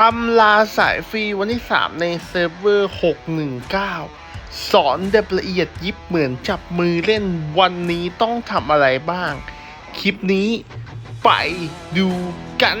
ตำลาสายฟรีวันที่ 3 ในเซิร์ฟเวอร์ 619 สอนแบบละเอียดยิบเหมือนจับมือเล่นวันนี้ต้องทำอะไรบ้าง คลิปนี้ไปดูกัน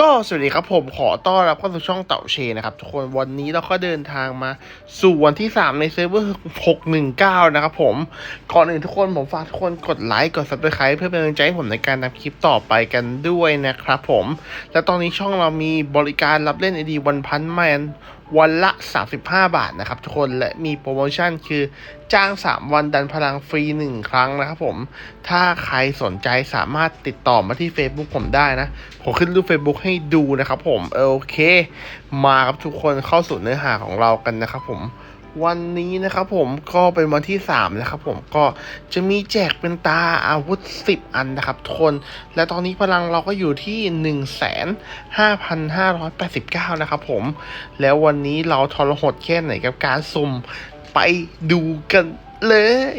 ก็สวัสดีครับผมขอต้อนรับเข้าสู่ช่องเต่าเชนะครับทุกคนวันนี้เราก็เดินทางมาสู่วันที่ 3 ในเซิร์ฟเวอร์ 619 นะครับผมก่อนอื่นทุกคนผมฝากทุกคนกดไลค์กด subscribe เพื่อเป็นกำลังใจให้ผมในการทำคลิปต่อไปกันด้วยนะครับผม และตอนนี้ช่องเรามีบริการรับเล่นไอดีวันพันแมนวันละ 35 บาทนะครับทุกคนและมีโปรโมชั่นคือจ้าง 3 วันดันพลังฟรี 1 ครั้งนะครับผม ถ้าใครสนใจสามารถติดต่อมาที่ Facebook ผมได้นะ ผมขึ้นรูป Facebook ให้ดูนะครับผม โอเค มาครับทุกคนเข้าสู่เนื้อหาของเรากันนะครับผม วันนี้นะครับผมก็เป็นวันที่ 3 นะครับผมก็จะมีแจกเป็นตาอาวุธ 10 อันนะครับทุกคน และตอนนี้พลังเราก็อยู่ที่ 1,5589 นะครับผม แล้ววันนี้เราทรหดแค่ไหนกับการสุ่มไปดูกันเลย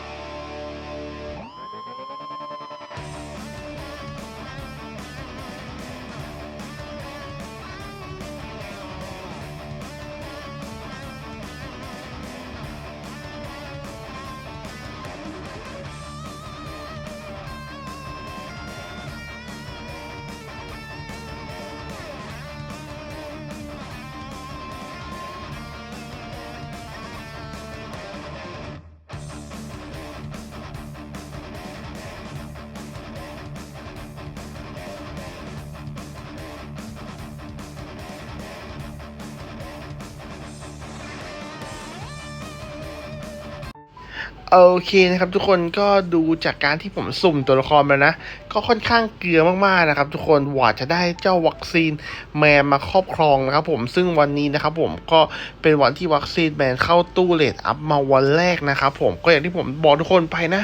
โอเคนะครับทุกคนก็ดูจากการที่ผมสุ่มตัวละครมานะ ก็ค่อนข้างเกลือมากๆนะครับ ทุกคนหว่าจะได้เจ้าวัคซีนแมนมาครอบครองนะครับผมซึ่งวันนี้นะครับผมก็เป็นวันที่วัคซีนแมนเข้าตู้เลดอัพมาวันแรกนะครับผมก็อย่างที่ผมบอกทุกคนไปนะ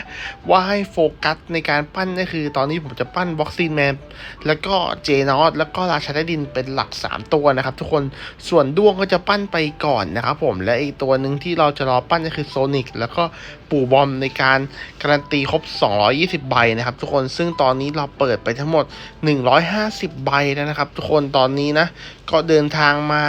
ว่าให้โฟกัสในการปั้นก็คือ ตอนนี้ผมจะปั้นวัคซีนแมนแล้วก็เจนอสแล้วก็ราชาใต้ดินเป็นหลัก 3 ตัวนะครับ ทุกคนส่วนด้วงก็จะปั้นไปก่อนนะครับผมและอีกตัวหนึ่งที่เราจะรอปั้นก็คือโซนิกแล้วก็ปูบอมในการการันตีครบ 220 ใบนะครับ ทุกคนซึ่งตอนนี้เราเปิดไปทั้งหมด 150 ใบแล้วนะครับ ทุกคนตอนนี้นะ ก็เดินทางมา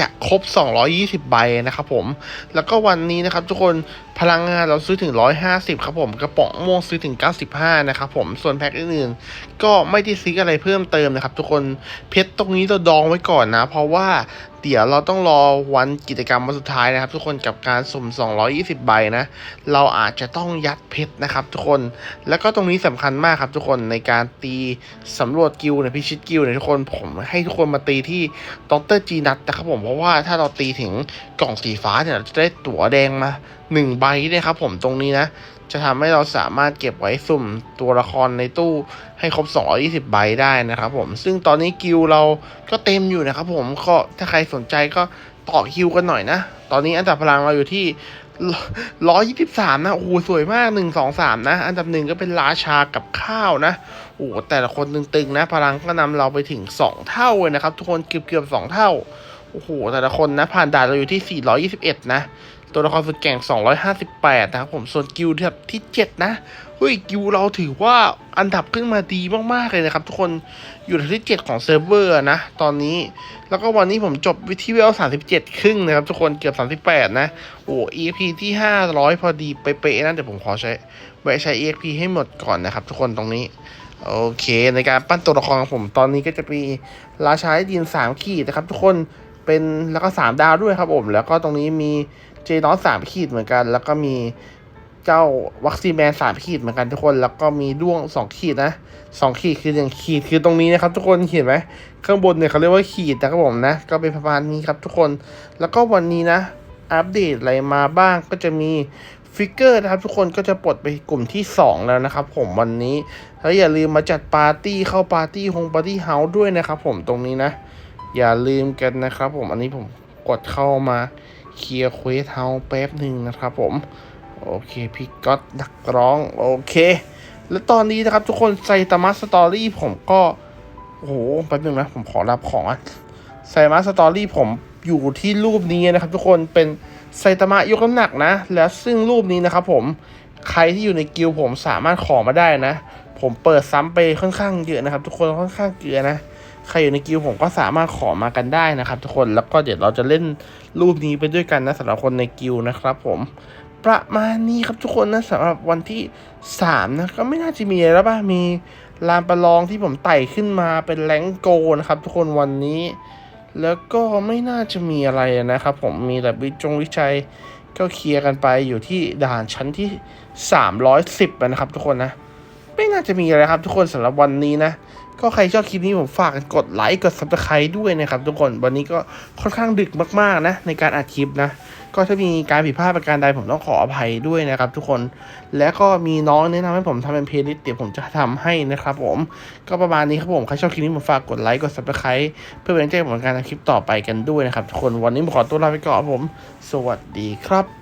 จะครบ 220 ใบนะครับผม แล้วก็วันนี้นะครับทุกคนพลังงานเราซื้อถึง 150 ครับผม กระป๋องม่วงซื้อถึง 95 นะครับผม ส่วนแพ็คอื่นๆ ก็ไม่ได้ซื้ออะไรเพิ่มเติมนะครับทุกคน เพชรตรงนี้เราดองไว้ก่อนนะ เพราะว่า เดี๋ยวเราต้องรอวันกิจกรรมวันสุดท้ายนะครับ ทุกคนกับการสุ่ม 220 ใบนะ เราอาจจะต้องยัดเพชรนะครับทุกคน แล้วก็ตรงนี้สำคัญมากครับทุกคนในการตีสำรวจกิลด์เนี่ยพิชิตกิลด์เนี่ยทุกคนผมให้ทุกคนมาตีที่ดรจีนัทนะครับผมเพราะว่าถ้าเราตีถึงกล่องสีฟ้าเนี่ยเราจะได้ตั๋วแดงมาหนึ่งใบนี่ยครับผมตรงนี้นะ จะทำให้เราสามารถเก็บไว้สุ่มตัวละครในตู้ให้ครบ 220 ใบได้นะครับผม ซึ่งตอนนี้กิลด์เราก็เต็มอยู่นะครับผมก็ถ้าใครสนใจก็ต่อคิวกันหน่อยนะ ตอนนี้อันดับพลังเราอยู่ที่ร้อยยี่สิบสามนะ โอ้โห สวยมากหนึ่งสองสามนะ อันดับหนึ่งก็เป็นราชากับข้าวนะ โอ้แต่ละคนตึงๆนะ พลังก็นำเราไปถึงสองเท่าเลยนะครับ ทุกคนเกือบเกือบสองเท่า โอ้โห แต่ละคนนะ ผ่านด่านเราอยู่ที่421นะ ตัวละครสุดแก่ง 258 นะครับผม ส่วนกิลด์แบบที่ 7 นะเฮ้ยกิลด์เราถือว่าอันดับขึ้นมาดีมาก ๆ เลยนะครับ ทุกคนอยู่ที่ 7 ของเซิร์ฟเวอร์นะ ตอนนี้ แล้วก็วันนี้ผมจบวิทีเวล 37 ครึ่งนะครับ ทุกคนเกือบ 38 นะ โอ้ EP ที่ 500 พอดีเป๊ะๆนะเดี๋ยวผมขอใช้แวะใช้ EXP ให้หมดก่อนนะครับ ทุกคนตรงนี้โอเค ในการปั้นตัวละครของผมตอนนี้ก็จะมีราชาดิน3ขีดนะครับ ทุกคนเป็นแล้วก็3ดาวด้วยครับผม แล้วก็ตรงนี้มี เจนอสสามขีดเหมือนกัน แล้วก็มีเจ้าวัคซีนแมนสามขีดเหมือนกันทุกคน แล้วก็มีด้วงสองขีดนะสองขีดคือหนึ่งขีดคือตรงนี้นะครับ ทุกคนเห็นไหมข้างบนเนี่ยเขาเรียกว่าขีดนะครับผมนะ ก็เป็นประมาณนี้ครับทุกคน แล้วก็วันนี้นะ อัปเดตอะไรมาบ้างก็จะมีฟิกเกอร์นะครับทุกคนก็จะปลดไปกลุ่มที่ 2 แล้วนะครับผมวันนี้แล้วอย่าลืมมาจัดปาร์ตี้เข้าปาร์ตี้ฮงปาร์ตี้เฮาส์ด้วยนะครับผมตรงนี้นะ อย่าลืมกันนะครับผมอันนี้ผมกดเข้ามา เคลียร์เควสเฮาแป๊บหนึ่งนะครับผม โอเคพี่ก๊อตนักร้อง โอเค แล้วตอนนี้นะครับทุกคนไซตามัสสตอรี่ผมก็ โอ้โหแป๊บหนึงนะ ผมขอรับของอะไซตามัสสตอรี่ผมอยู่ที่รูปนี้นะครับ ทุกคนเป็นไซตามะยกน้ำหนักนะ แล้วซึ่งรูปนี้นะครับผมใครที่อยู่ในกิลผมสามารถขอมาได้นะ ผมเปิดซ้ำไปค่อนข้างเยอะนะครับ ทุกคนค่อนข้างเกลือนะ ใครอยู่ในกิลผมก็สามารถขอมากันได้นะครับ ทุกคนแล้วก็เดี๋ยวเราจะเล่นรูปนี้ไปด้วยกันนะสำหรับคนในกิลนะครับ ผมประมาณนี้ครับทุกคนนะสำหรับวันที่สามนะก็ไม่น่าจะมีอะไรแล้วป่ะมีลานประลองที่ผมไต่ขึ้นมาเป็นแรงโกนะครับ ทุกคนวันนี้ แล้วก็ไม่น่าจะมีอะไรนะครับ ผมมีแต่วิจงวิจัยก็เคลียร์กันไปอยู่ที่ด่านชั้นที่ 310นะครับทุกคนนะ ไม่น่าจะมีอะไรครับทุกคนสำหรับวันนี้นะ ก็ใครชอบคลิปนี้ผมฝากกดไลค์กด subscribe ด้วยนะครับทุกคนวันนี้ก็ค่อนข้างดึกมากๆนะ ในการอัดคลิปนะ ก็ถ้ามีการผิดพลาดประการใดผมต้องขออภัยด้วยนะครับ ทุกคนและก็มีน้องแนะนำให้ผมทำเป็นเพลย์ลิสต์เดี๋ยวผมจะทำให้นะครับผมก็ประมาณนี้ครับผมใครชอบคลิปนี้ผมฝากกดไลค์กด subscribe เพื่อเป็นกำลังใจผมในการทำคลิปต่อไปกันด้วยนะครับทุกคนวันนี้ผมขอตัวลาไปก่อนครับผม สวัสดีครับ